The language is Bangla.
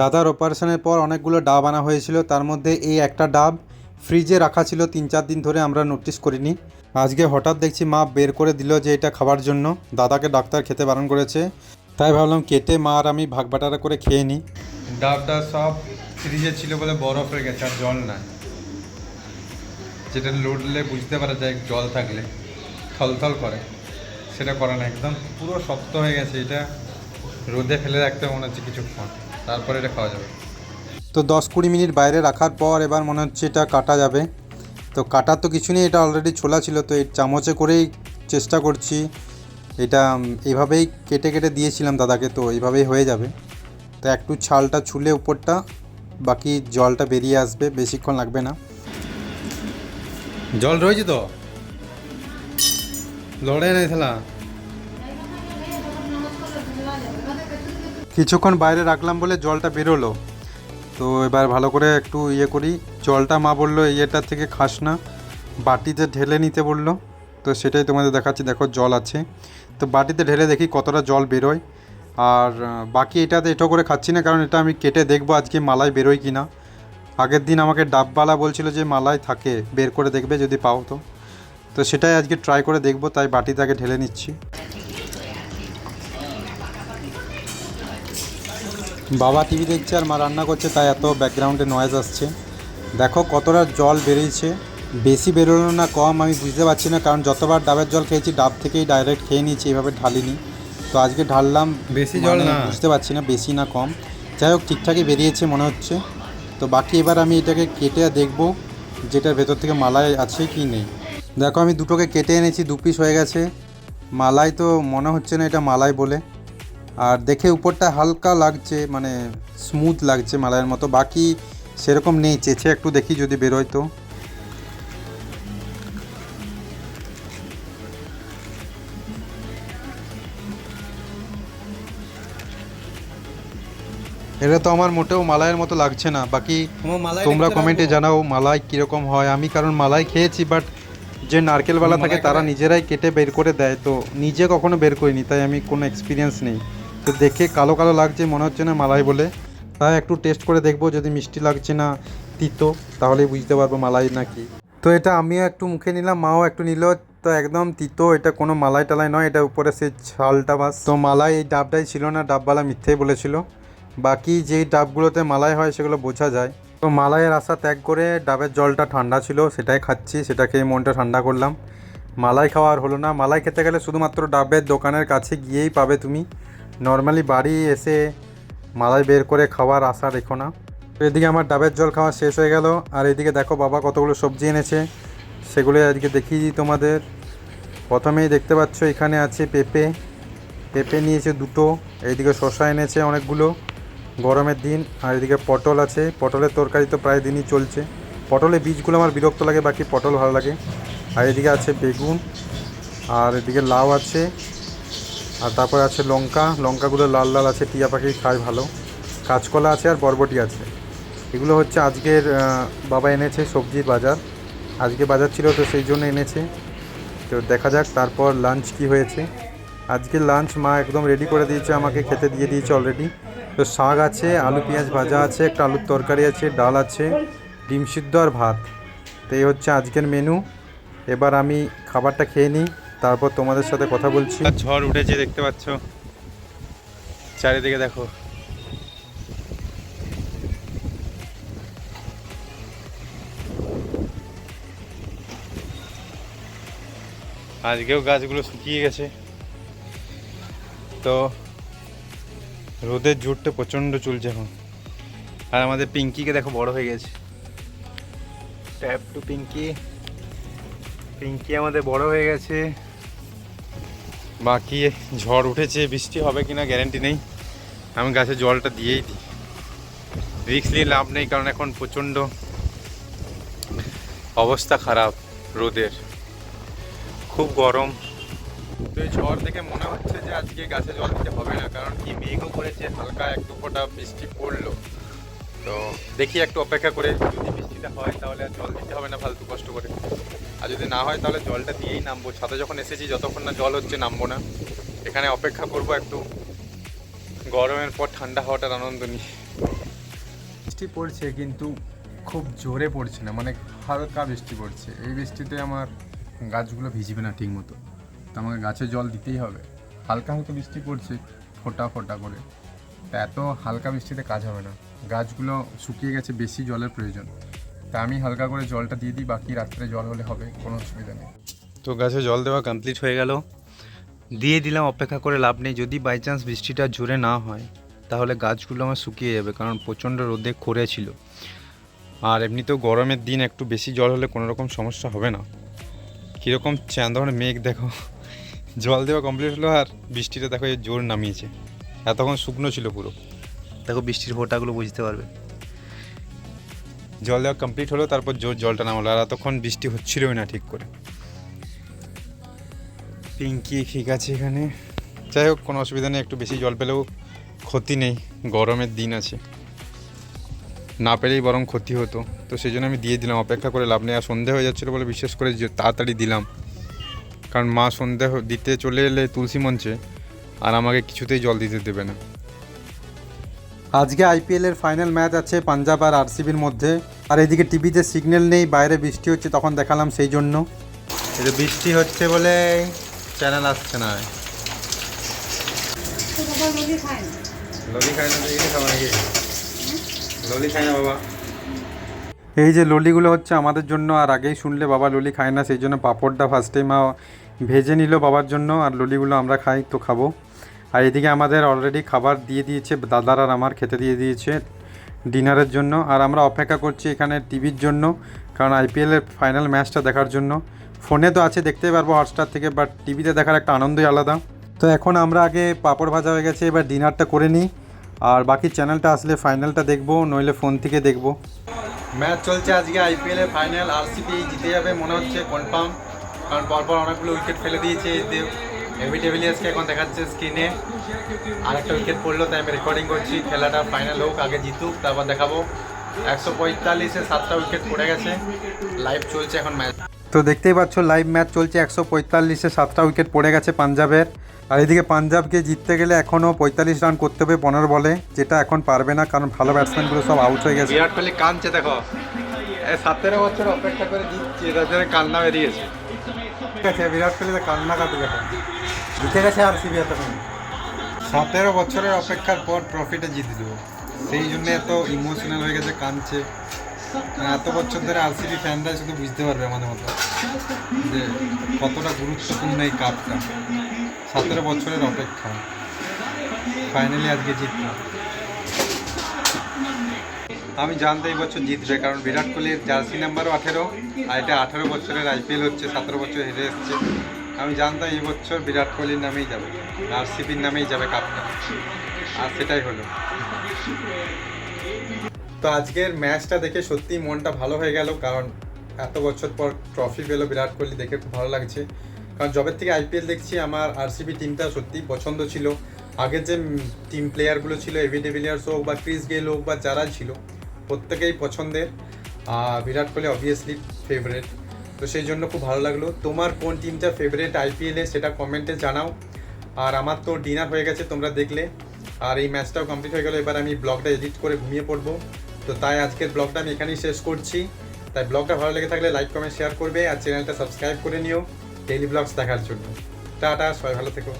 দাদার অপারেশনের পর অনেকগুলো ডাব আনা হয়েছিল। তার মধ্যে এই একটা ডাব ফ্রিজে রাখা ছিল। তিন চার দিন ধরে আমরা নোটিস করিনি। আজকে হঠাৎ দেখছি মা বের করে দিল যে এটা খাবার জন্য। দাদাকে ডাক্তার খেতে বারণ করেছে। তাই ভাবলাম কেটে মা আর আমি ভাগ বাটারা করে খেয়ে নিই ডাবটা সব ফ্রিজে ছিল বলে বরফ হয়ে গেছে আর জল নাই। যেটা লড়লে বুঝতে পারা যায় জল থাকলে। থলথল করে। সেটা করে না একদম পুরো শক্ত হয়ে গেছে। এটা রোদে ফেলে রাখতে মনে হচ্ছে কিছুক্ষণ তারপরে এটা খাওয়া যাবে। তো দশ কুড়ি মিনিট বাইরে রাখার পর এবার মনে হচ্ছে এটা কাটা যাবে। তো কাটার তো কিছু নেই এটা অলরেডি ছোলা ছিল তো এই চামচে করেই চেষ্টা করছি। এটা এইভাবেই কেটে কেটে দিয়েছিলাম দাদাকে তো এইভাবেই হয়ে যাবে। তো একটু ছালটা ছুলে উপরটা বাকি জলটা বেরিয়ে আসবে বেশিক্ষণ লাগবে না। জল রয়েছে তো? লড়ে নাই কিছুক্ষণ বাইরে রাখলাম বলে জলটা বেরোলো। তো এবার ভালো করে একটু ইয়ে করি। জলটা মা বলল ইয়েটা থেকে খাস না। বাটিতে ঢেলে নিতে বলল। তো সেটাই তোমাদের দেখাচ্ছি। দেখো, জল আছে। তো বাটিতে ঢেলে দেখি কতটা জল বেরোয়। আর বাকি এটাতে এটো করে খাচ্ছি না, কারণ এটা আমি কেটে দেখব আজকে মালাই বেরোয় কি না আগের দিন আমাকে ডাববালা বলছিল যে, মালাই থাকে, বের করে দেখবে যদি পাও তো। তো সেটাই আজকে ট্রাই করে দেখব, তাই বাটিতে আগে ঢেলে নিচ্ছি। বাবা টিভি দেখছে আর মা রান্না করছে তাই এত ব্যাকগ্রাউন্ডে নয়েজ আসছে। দেখো কতটা জল বেরিয়েছে বেশি বেরোলো না কম আমি বুঝতে পারছি না কারণ যতবার ডাবের জল খেয়েছি ডাব থেকেই ডাইরেক্ট খেয়ে নিয়েছি এভাবে ঢালিনি। তো আজকে ঢাললাম বেশি জল মানে না। বুঝতে পারছি না বেশি না কম। যাই হোক ঠিকঠাকই বেরিয়েছে মনে হচ্ছে। তো বাকি এবার আমি এটাকে কেটে দেখব যেটার ভেতর থেকে মালাই আছে কি নেই। দেখো আমি দুটোকে কেটে এনেছি দু পিস হয়ে গেছে। মালাই তো মনে হচ্ছে না এটা মালাই বলে। আর দেখে উপরটা হালকা লাগছে মানে স্মুথ লাগছে মালাইয়ের মতো। বাকি সেরকম নেই চেঁচে একটু দেখি যদি বেরোয় তো। এটা তো আমার মোটেও মালাইয়ের মতো লাগছে না। বাকি তোমরা কমেন্টে জানাও মালাই কীরকম হয়। আমি কারণ মালাই খেয়েছি বাট যে নারকেলওয়ালা থাকে তারা নিজেরাই কেটে বের করে দেয় তো নিজে কখনো বের করিনি তাই আমি কোনো এক্সপিরিয়েন্স নেই। দেখে কালো কালো লাগছে, মনে হচ্ছে না মালাই বলে। তাই একটু টেস্ট করে দেখব যদি মিষ্টি লাগছে না তিতো, তাহলেই বুঝতে পারব মালাই নাকি। তো এটা আমিও একটু মুখে নিলাম, মাও একটু নিল, তো একদম তিতো, এটা কোনো মালাই টালাই নয়, এটা উপরে সেই ছালটা বাস। তো মালাই এই ডাবটাই ছিল না, ডাবওয়ালা মিথ্যেই বলেছিল। বাকি যেই ডাবগুলোতে মালাই হয় সেগুলো বোঝা যায়। তো মালাইয়ের আশা ত্যাগ করে ডাবের জলটা ঠান্ডা ছিল, সেটাই খাচ্ছি, সেটা খেয়ে মনটা ঠান্ডা করলাম। মালাই খাওয়া আর হলো না, মালাই খেতে গেলে শুধুমাত্র ডাবের দোকানের কাছে গিয়েই পাবে তুমি। নর্মালি বাড়ি এসে মালাই বের করে খাওয়ার আশা রেখো না। তো এদিকে আমার ডাবের জল খাওয়া শেষ হয়ে গেল, আর এদিকে দেখো বাবা কতগুলো সবজি এনেছে। সেগুলো আজকে দেখিয়ে দিই তোমাদের। প্রথমেই দেখতে পাচ্ছ, এখানে আছে পেঁপে। পেঁপে নিয়েছে দুটো এইদিকে শশা এনেছে অনেকগুলো গরমের দিন, আর এদিকে পটল আছে। পটলের তরকারি তো প্রায় দিনই চলছে। পটলের বীজগুলো আমার বিরক্ত লাগে, বাকি পটল ভালো লাগে। আর এদিকে আছে বেগুন, আর এদিকে লাউ আছে। আর তারপরে আছে লঙ্কা। লঙ্কাগুলো লাল লাল আছে, টিয়া পাখি খায় ভালো। কাঁচকলা আছে আর বরবটি আছে। এগুলো হচ্ছে আজকের বাবা এনেছে সবজির বাজার। আজকে বাজার ছিল তো সেই জন্য এনেছে। তো দেখা যাক তারপর লাঞ্চ কি হয়েছে। আজকে লাঞ্চ মা একদম রেডি করে দিয়েছে, আমাকে খেতে দিয়ে দিয়েছে অলরেডি তো শাক আছে, আলু, পেঁয়াজ ভাজা আছে, একটা আলুর তরকারি আছে, ডাল আছে, ডিম সিদ্ধ আর ভাত। তো এই হচ্ছে আজকের মেনু এবার আমি খাবারটা খেয়ে নিই। তারপর তোমাদের সাথে কথা বলছি। ঝড় উঠেছে, দেখতে পাচ্ছ। চারিদিকে দেখো। আজকেও গাছগুলো শুকিয়ে গেছে। তো রোদের জোরটা প্রচণ্ড চলছে এখন। আর আমাদের পিঙ্কিকে দেখো, বড় হয়ে গেছে। ট্যাপ টু পিঙ্কি পিঙ্কি আমাদের বড় হয়ে গেছে। বাকি ঝড় উঠেছে, বৃষ্টি হবে কিনা গ্যারেন্টি নেই। আমি গাছে জলটা দিয়েই দিই। রিক্স নিয়ে লাভ নেই, কারণ এখন প্রচণ্ড অবস্থা খারাপ রোদের। খুব গরম। তো এই ঝড় দেখে মনে হচ্ছে যে আজকে গাছে জল দিতে হবে না, কারণ কি মেঘও করেছে, হালকা এক দু ফোঁটা বৃষ্টি পড়ল। তো দেখি একটু অপেক্ষা করে, যদি বৃষ্টিটা হয় তাহলে আর জল দিতে হবে না, ফালতু কষ্ট করে। আর যদি না হয় তাহলে জলটা দিয়েই নামবো। ছাদে যখন এসেছি, যতক্ষণ না জল হচ্ছে নামবো না। এখানে অপেক্ষা করব একটু। গরমের পর ঠান্ডা হওয়াটার আনন্দ নিই বৃষ্টি পড়ছে, কিন্তু খুব জোরে পড়ছে না। মানে হালকা বৃষ্টি পড়ছে। এই বৃষ্টিতে আমার গাছগুলো ভিজবে না ঠিক মতো তো আমাকে গাছে জল দিতেই হবে। হালকা হালকা বৃষ্টি পড়ছে, ফোঁটা ফোটা করে। এত হালকা বৃষ্টিতে কাজ হবে না। গাছগুলো শুকিয়ে গেছে, বেশি জলের প্রয়োজন। তা আমি হালকা করে জলটা দিয়ে দিই বাকি রাত্রে জল হলে হবে কোনো অসুবিধা নেই। তো গাছে জল দেওয়া কমপ্লিট হয়ে গেল। দিয়ে দিলাম অপেক্ষা করে লাভ নেই। যদি বাই চান্স বৃষ্টিটা জোরে না হয় তাহলে গাছগুলো আমার শুকিয়ে যাবে কারণ প্রচণ্ড রোদে খরে ছিল। আর এমনিতেও গরমের দিন একটু বেশি জল হলে কোনো রকম সমস্যা হবে না। কীরকম চাঁদনের মেঘ দেখো। জল দেওয়া কমপ্লিট হলো আর বৃষ্টিটা দেখো জোর নামিয়েছে। এতক্ষণ শুকনো ছিল পুরো। দেখো বৃষ্টির ফোঁটাগুলো বুঝতে পারবে। জল দেওয়া কমপ্লিট হলো, তারপর জোর জলটা নামালো। আর এতক্ষণ বৃষ্টি হচ্ছিলই না ঠিক করে। পিঙ্কি, ঠিক আছে এখানে। যাই হোক, কোনো অসুবিধা নেই, একটু বেশি জল পেলেও ক্ষতি নেই। গরমের দিন আছে। না পেলেই বরং ক্ষতি হতো। তো সেই জন্য আমি দিয়ে দিলাম, অপেক্ষা করে লাভ নেই। আর সন্ধে হয়ে যাচ্ছিল বলে বিশেষ করে যে তাড়াতাড়ি দিলাম। কারণ মা সন্ধে দিতে চলে এলে তুলসী মঞ্চে, আর আমাকে কিছুতেই জল দিতে দেবে না। আজকে আইপিএলের ফাইনাল ম্যাচ আছে পাঞ্জাব আর আরসিবির মধ্যে। আর এদিকে টিভিতে সিগন্যাল নেই বাইরে বৃষ্টি হচ্ছে তখন দেখালাম সেই জন্য এটা বৃষ্টি হচ্ছে বলে চ্যানেল আসছে না। ললি খায় না খাব নাকি ললি না বাবা এই যে ললিগুলো হচ্ছে আমাদের জন্য আর আগেই শুনলে বাবা ললি খায় না সেই জন্য পাঁপড়টা ফার্স্টে মা ভেজে নিল বাবার জন্য আর ললিগুলো আমরা খাই তো খাব। আর এদিকে আমাদের অলরেডি খাবার দিয়ে দিয়েছে, দাদার আর আমার খেতে দিয়ে দিয়েছে ডিনারের জন্য। আর আমরা অপেক্ষা করছি এখানে টিভির জন্য, কারণ আইপিএলের ফাইনাল ম্যাচটা দেখার জন্য। ফোনে তো আছে দেখতেই পারব হটস্টার থেকে বাট টিভিতে দেখার একটা আনন্দই আলাদা। তো এখন আমরা আগে পাঁপড় ভাজা হয়ে গেছে, এবার ডিনারটা করে নিই। আর বাকি চ্যানেলটা আসলে ফাইনালটা দেখব, নইলে ফোন থেকে দেখব। ম্যাচ চলছে আজকে আইপিএল এর ফাইনাল আরসিবি জিতে যাবে মনে হচ্ছে কনফার্ম কারণ পরপর অনেকগুলো উইকেট ফেলে দিয়েছে এভি ডেভিলিয়ার্সকে এখন দেখাচ্ছে স্ক্রিনে আর একটা উইকেট পড়ল তাই আমি রেকর্ডিং করছি। খেলাটা ফাইনাল হোক আগে জিতুক তারপর দেখাবো। একশো পঁয়তাল্লিশে সাতটা উইকেট পড়ে গেছে। লাইভ চলছে এখন ম্যাচ তো দেখতেই পাচ্ছ লাইভ ম্যাচ চলছে। একশো পঁয়তাল্লিশে সাতটা উইকেট পড়ে গেছে পাঞ্জাবের। আর এদিকে পাঞ্জাবকে জিততে গেলে এখনও পঁয়তাল্লিশ রান করতে হবে পনেরো বলে যেটা এখন পারবে না কারণ ভালো ব্যাটসম্যানগুলো সব আউট হয়ে গেছে। বিরাট কোহলি কাঁদছে দেখো। সতেরো বছর অপেক্ষা করে জিতছে তাদের কান্না বেরিয়েছে। ঠিক আছে বিরাট কোহলি কান্না কাটে দেখো জিতে গেছে আর সিবি এতক্ষণ সতেরো বছরের অপেক্ষার পর ট্রফিটা জিতে দেবো। সেই জন্য এত ইমোশনাল হয়ে গেছে, কাঁদছে। মানে এত বছর ধরে আর আরসিবি ফ্যানরা শুধু বুঝতে পারবে আমাদের মতো যে কতটা গুরুত্বপূর্ণ এই কাপটা সতেরো বছরের অপেক্ষা। ফাইনালি আজকে জিতল আমি জানতে এই বছর জিতবে, কারণ বিরাট কোহলির জার্সি নাম্বারও আঠেরো, আর এটা আঠেরো বছরের আইপিএল হচ্ছে, সতেরো বছর হেরে এসছে। আমি জানতাম এই বছর বিরাট কোহলির নামেই যাবে, আরসিবির নামেই যাবে কাপটা আর সেটাই হলো। তো আজকের ম্যাচটা দেখে সত্যিই মনটা ভালো হয়ে গেল, কারণ এত বছর পর ট্রফি পেল বিরাট কোহলি, দেখে খুব ভালো লাগছে। কারণ যবের থেকে আইপিএল দেখছি, আমার আরসিবি টিমটা সত্যিই পছন্দ ছিল। আগের যে টিম প্লেয়ারগুলো ছিল এভি ডেভিলিয়ার্স হোক বা ক্রিস গেল হোক বা যারা ছিল, প্রত্যেকেই পছন্দের। আর বিরাট কোহলি অবভিয়াসলি ফেভারেট তো সেই জন্য খুব ভালো লাগল। তোমার কোন টিমটা ফেভারেট আইপিএলে সেটা কমেন্টে জানাও। আর আমার তো ডিনার হয়ে গেছে, তোমরা দেখলে। আর এই ম্যাচটাও কমপ্লিট হয়ে গেলো, এবার আমি ব্লগটা এডিট করে ঘুমিয়ে পড়ব। তো তাই আজকের ব্লগটা আমি এখানেই শেষ করছি। তাই ব্লগটা ভালো লেগে থাকলে লাইক কমেন্ট শেয়ার করবে। আর চ্যানেলটা সাবস্ক্রাইব করে নিও। ডেইলি ব্লগস দেখার জন্য। টাটা, সবাই ভালো থেকো।